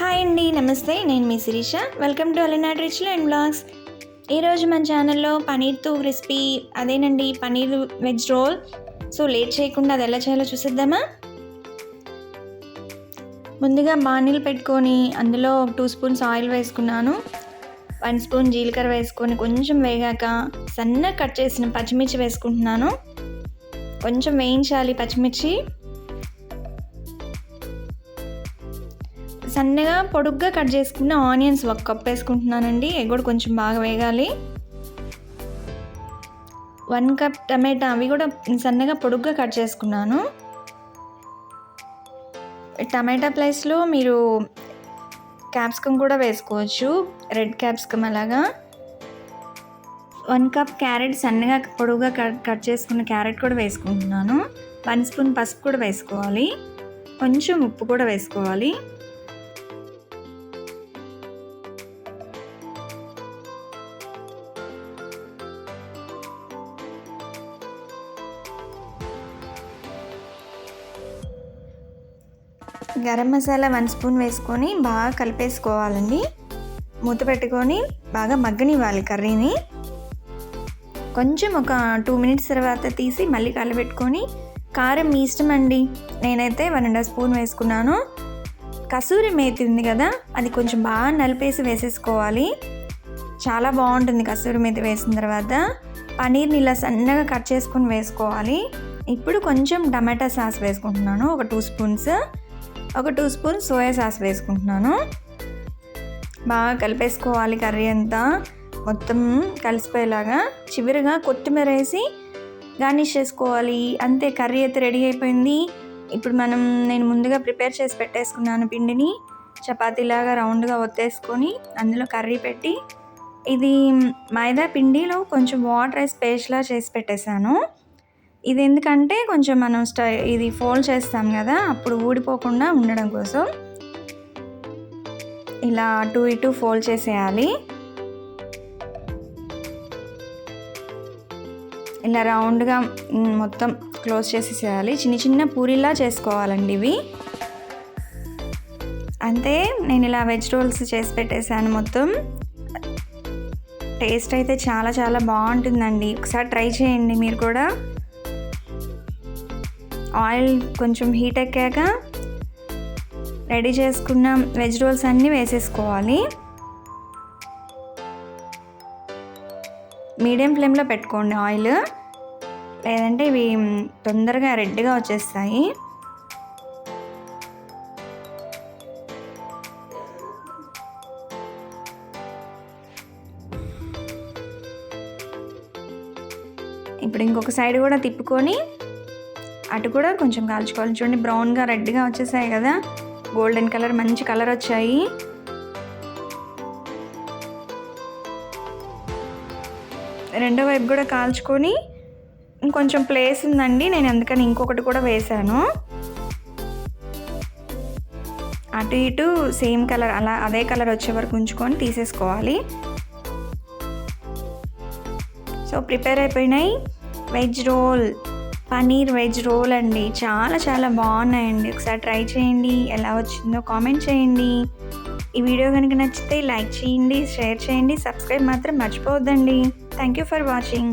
Hi అండి నమస్తే నేను మీ శిరీష. వెల్కమ్ టు అలనాడ్ రిచ్లో అండ్ బ్లాగ్స్ ఈరోజు మన ఛానల్లో పనీర్తో క్రిస్పీ అదేనండి paneer veg roll so late చేయకుండా అది ఎలా చేయాలో చూసేద్దామా? ముందుగా బాణీలు పెట్టుకొని అందులో టూ స్పూన్స్ ఆయిల్ వేసుకున్నాను. వన్ స్పూన్ జీలకర్ర వేసుకొని కొంచెం వేగాక సన్నగా కట్ చేసిన పచ్చిమిర్చి వేసుకుంటున్నాను. కొంచెం వేయించాలి పచ్చిమిర్చి. సన్నగా పొడుగ్గా కట్ చేసుకున్న ఆనియన్స్ ఒక కప్ వేసుకుంటున్నానండి. ఇవి కూడా కొంచెం బాగా వేగాలి. వన్ కప్ టమాటా అవి కూడా సన్నగా పొడుగ్గా కట్ చేసుకున్నాను. టమాటా ప్లేస్లో మీరు క్యాప్సికమ్ కూడా వేసుకోవచ్చు. రెడ్ క్యాప్సికమ్ అలాగా. వన్ కప్ క్యారెట్ సన్నగా పొడుగుగా కట్ కట్ చేసుకున్న క్యారెట్ కూడా వేసుకుంటున్నాను. వన్ స్పూన్ పసుపు కూడా వేసుకోవాలి. కొంచెం ఉప్పు కూడా వేసుకోవాలి. గరం మసాలా వన్ స్పూన్ వేసుకొని బాగా కలిపేసుకోవాలండి. మూత పెట్టుకొని బాగా మగ్గనివ్వాలి కర్రీని. కొంచెం ఒక టూ మినిట్స్ తర్వాత తీసి మళ్ళీ కలపెట్టుకొని కారం మీ ఇష్టం అండి నేనైతే వన్ అండ్ హాఫ్ స్పూన్ వేసుకున్నాను. కసూరి మేతి ఉంది కదా అది కొంచెం బాగా నలిపేసి వేసేసుకోవాలి. చాలా బాగుంటుంది కసూరి మేతి వేసిన తర్వాత. పనీర్ని ఇలా సన్నగా కట్ చేసుకొని వేసుకోవాలి. ఇప్పుడు కొంచెం టమాటా సాస్ వేసుకుంటున్నాను ఒక టూ స్పూన్స్. ఒక టూ స్పూన్ సోయా సాస్ వేసుకుంటున్నాను. బాగా కలిపేసుకోవాలి కర్రీ అంతా. మొత్తం కలిసిపోయేలాగా చివరిగా కొత్తిమీర వేసి గార్నిష్ చేసుకోవాలి. అంతే కర్రీ అయితే రెడీ అయిపోయింది. ఇప్పుడు మనం నేను ముందుగా ప్రిపేర్ చేసి పెట్టేసుకున్నాను పిండిని. చపాతీలాగా రౌండ్గా ఒత్తేసుకొని అందులో కర్రీ పెట్టి ఇది మైదా పిండిలో కొంచెం వాటర్ వేసి పేస్ట్లా చేసి పెట్టేశాను. ఇది ఎందుకంటే కొంచెం మనం స్టై ఇది ఫోల్డ్ చేస్తాం కదా అప్పుడు ఊడిపోకుండా ఉండడం కోసం ఇలా అటు ఇటు ఫోల్డ్ చేసేయాలి. ఇలా రౌండ్గా మొత్తం క్లోజ్ చేసేసేయాలి. చిన్న చిన్న పూరిలా చేసుకోవాలండి ఇవి. అంతే నేను ఇలా వెజ్ రోల్స్ చేసి పెట్టేశాను మొత్తం. టేస్ట్ అయితే చాలా చాలా బాగుంటుందండి. ఒకసారి ట్రై చేయండి మీరు కూడా. ఆయిల్ కొంచెం హీట్ ఎక్కాక రెడీ చేసుకున్న వెజ్ రోల్స్ అన్నీ వేసేసుకోవాలి. మీడియం ఫ్లేమ్లో పెట్టుకోండి ఆయిల్. లేదంటే ఇవి తొందరగా రెడ్గా వచ్చేస్తాయి. ఇప్పుడు ఇంకొక సైడ్ కూడా తిప్పుకొని అటు కూడా కొంచెం కాల్చుకోవాలి. చూడండి బ్రౌన్గా రెడ్గా వచ్చేసాయి కదా. గోల్డెన్ కలర్ మంచి కలర్ వచ్చాయి. రెండో వైపు కూడా కాల్చుకొని ఇంకొంచెం ప్లేస్ ఉందండి. నేను అందుకని ఇంకొకటి కూడా వేశాను. అటు ఇటు సేమ్ కలర్ అలా అదే కలర్ వచ్చే వరకు ఉంచుకొని తీసేసుకోవాలి. సో ప్రిపేర్ అయిపోయినాయి. Veg roll. Paneer veg roll అండి. చాలా చాలా బాగున్నాయండి. ఒకసారి ట్రై చేయండి. ఎలా వచ్చిందో కామెంట్ చేయండి. ఈ వీడియో కనుక నచ్చితే లైక్ చేయండి షేర్ చేయండి సబ్స్క్రైబ్ మాత్రం మర్చిపోవద్దండి. Thank you for watching.